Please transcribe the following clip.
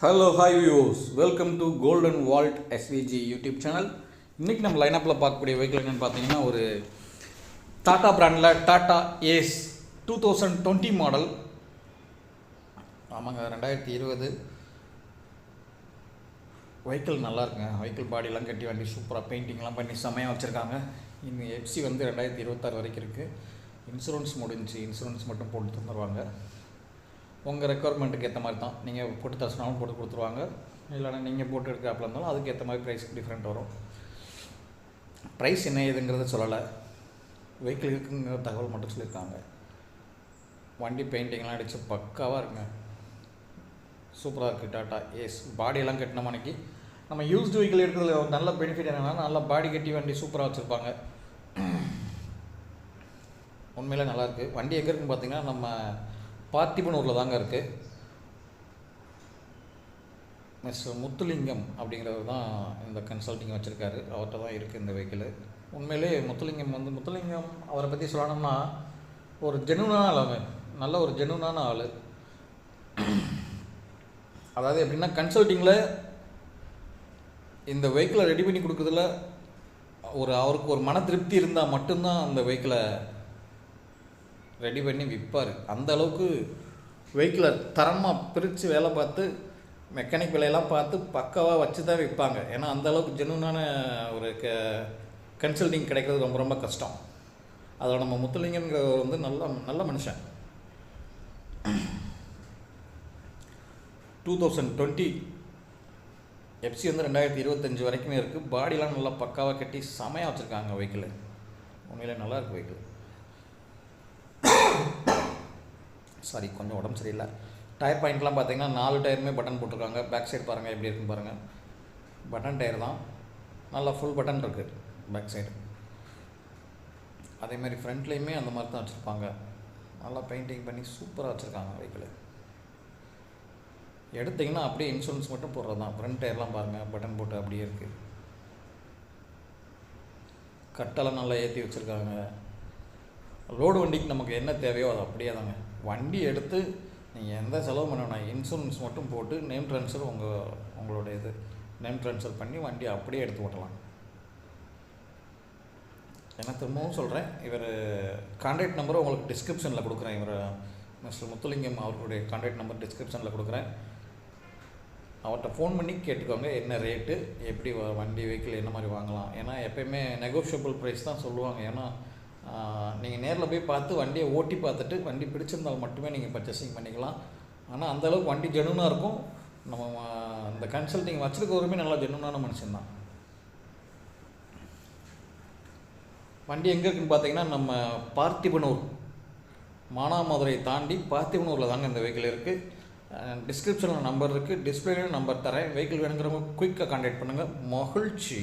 Hello hi views welcome to golden vault S V G YouTube channel இன்றைக்கி நம்ம லைனப்பில் பார்க்கக்கூடிய vehicle என்னென்னு பார்த்தீங்கன்னா ஒரு டாட்டா பிராண்டில் Tata Ace two thousand twenty model ஆமாங்க ரெண்டாயிரத்தி இருபது. வெஹிக்கிள் நல்லாயிருக்குங்க வெஹிக்கிள் பாடியெல்லாம் கட்டி வண்டி சூப்பராக பெயிண்டிங்லாம் பண்ணி செமையாக வச்சுருக்காங்க. இங்கே எஃப்சி வந்து ரெண்டாயிரத்தி இருபத்தாறு வரைக்கும் இருக்குது இன்சூரன்ஸ் முடிஞ்சு இன்சூரன்ஸ் மட்டும் போட்டு தந்துடுவாங்க உங்கள் ரெக்குவயர்மெண்ட்டுக்கு ஏற்ற மாதிரி தான். நீங்கள் போட்டு தர போட்டு கொடுத்துருவாங்க. இல்லைன்னா நீங்கள் போட்டு எடுக்கிறாப்புல இருந்தாலும் அதுக்கு ஏற்ற மாதிரி ப்ரைஸ் டிஃப்ரெண்ட் வரும். ப்ரைஸ் என்ன ஏதுங்கிறத சொல்லலை. வெஹிக்கிள் இருக்குங்கிற தகவல் மட்டும் சொல்லியிருக்காங்க. வண்டி பெயிண்டிங்லாம் அடித்து பக்காவாக இருக்குங்க சூப்பராக இருக்குது டாட்டா ஏஸ் பாடியெல்லாம் கட்டின மணிக்கு நம்ம யூஸ்டு வெஹிக்கிள் எடுக்கிறதுல ஒரு நல்ல பெனிஃபிட் என்னென்னா நல்லா பாடி கட்டி வண்டி சூப்பராக வச்சுருப்பாங்க. உண்மையிலே நல்லாயிருக்கு வண்டி எங்கே இருக்குன்னு பார்த்தீங்கன்னா நம்ம பார்த்திபனூரில் தாங்க இருக்குது மிஸ்டர் முத்துலிங்கம் அப்படிங்கிறவர் தான் இந்த கன்சல்டிங் வச்சுருக்காரு. அவர்கிட்ட தான் இருக்குது இந்த வெஹிக்கிள் உண்மையிலே முத்துலிங்கம் வந்து முத்துலிங்கம் அவரை பற்றி சொல்லணும்னா ஒரு ஜெனுவனான ஆள் நல்ல ஒரு ஜெனுவனான ஆள். அதாவது எப்படின்னா கன்சல்ட்டிங்கில் இந்த வெஹிக்கிளை ரெடி பண்ணி கொடுக்குறதுல ஒரு அவருக்கு ஒரு மன திருப்தி இருந்தால் மட்டும்தான் அந்த வெஹிக்கிளை ரெடி பண்ணி விற்பார். அந்த அளவுக்கு வெஹிக்கிளை தரமாக பிரித்து வேலை பார்த்து மெக்கானிக் விலையெல்லாம் பார்த்து பக்காவாக வச்சு தான் விற்பாங்க. ஏன்னா அந்த அளவுக்கு ஜெனுவனான ஒரு க கன்சல்டிங் கிடைக்கிறது ரொம்ப ரொம்ப கஷ்டம். அதோட நம்ம முத்துலிங்கங்கிறவர் வந்து நல்ல நல்ல மனுஷன். டூ தௌசண்ட் டுவெண்ட்டி எஃப்சி வந்து ரெண்டாயிரத்தி இருபத்தஞ்சி வரைக்குமே இருக்குது பாடிலாம் நல்லா பக்காவாக கட்டி செமையாக வச்சுருக்காங்க வெஹிக்கிள் உண்மையிலே நல்லா இருக்கு வெஹிக்கிள் சாரி கொஞ்சம் உடம்பு சரியில்லை. டயர் பாயிண்ட்லாம் பார்த்தீங்கன்னா நாலு டயருமே பட்டன் போட்டிருக்காங்க. பேக் சைடு பாருங்கள் எப்படி இருக்குன்னு பாருங்கள் பட்டன் டயர் தான். நல்லா ஃபுல் பட்டன் இருக்குது பேக் சைடு அதேமாதிரி ஃப்ரண்ட்லேயுமே அந்த மாதிரி தான் வச்சுருப்பாங்க. நல்லா பெயிண்டிங் பண்ணி சூப்பராக வச்சுருக்காங்க வெஹிக்கிள் எடுத்திங்கன்னா அப்படியே இன்சூரன்ஸ் மட்டும் போடுறது தான். ஃப்ரண்ட் டயர்லாம் பாருங்கள் பட்டன் போட்டு அப்படியே இருக்குது கட்டெல்லாம் நல்லா ஏற்றி வச்சுருக்காங்க. லோடு வண்டிக்கு நமக்கு என்ன தேவையோ அது அப்படியே தாங்க. வண்டி எடுத்து நீங்கள் எந்த செலவு பண்ணணும் இன்சூரன்ஸ் மட்டும் போட்டு நேம் ட்ரான்ஸ்ஃபர் உங்கள் உங்களுடைய இது நேம் ட்ரான்ஸ்ஃபர் பண்ணி வண்டி அப்படியே எடுத்து ஓட்டலாம். ஏன்னா திரும்பவும் சொல்கிறேன் இவர் கான்டாக்ட் நம்பரை உங்களுக்கு டிஸ்கிரிப்ஷனில் கொடுக்குறேன். இவர் மிஸ்டர் முத்துலிங்கம் அவர்களுடைய கான்டாக்ட் நம்பர் டிஸ்கிரிப்ஷனில் கொடுக்குறேன். அவர்கிட்ட ஃபோன் பண்ணி கேட்டுக்கோங்க என்ன ரேட்டு எப்படி வ- வண்டி வெஹிக்கிள் என்ன மாதிரி வாங்கலாம். ஏன்னா எப்பயுமே நெகோஷியபிள் ப்ரைஸ் தான் சொல்லுவாங்க. ஏன்னா நீங்கள் நேரில் போய் பார்த்து வண்டியை ஓட்டி பார்த்துட்டு வண்டி பிடிச்சிருந்தால் மட்டுமே நீங்கள் பர்ச்சேசிங் பண்ணிக்கலாம். ஆனால் அந்தளவுக்கு வண்டி ஜெனுனாக இருக்கும். நம்ம ஆ, இந்த கன்சல்டிங் வச்சுருக்கவருமே நல்லா ஜெனுனான மனுஷன்தான். வண்டி எங்கே இருக்குன்னு பார்த்தீங்கன்னா நம்ம பார்த்திபனூர். மானாமதுரை தாண்டி பார்த்திபனூரில் தாங்க இந்த வெஹிக்கிள் இருக்குது டிஸ்கிரிப்ஷனில் நம்பர் இருக்குது டிஸ்பிளேலையும் நம்பர் தரேன். வெஹிக்கிள் வேணுங்கிறவங்க குயிக்காக கான்டாக்ட் பண்ணுங்கள் மகிழ்ச்சி.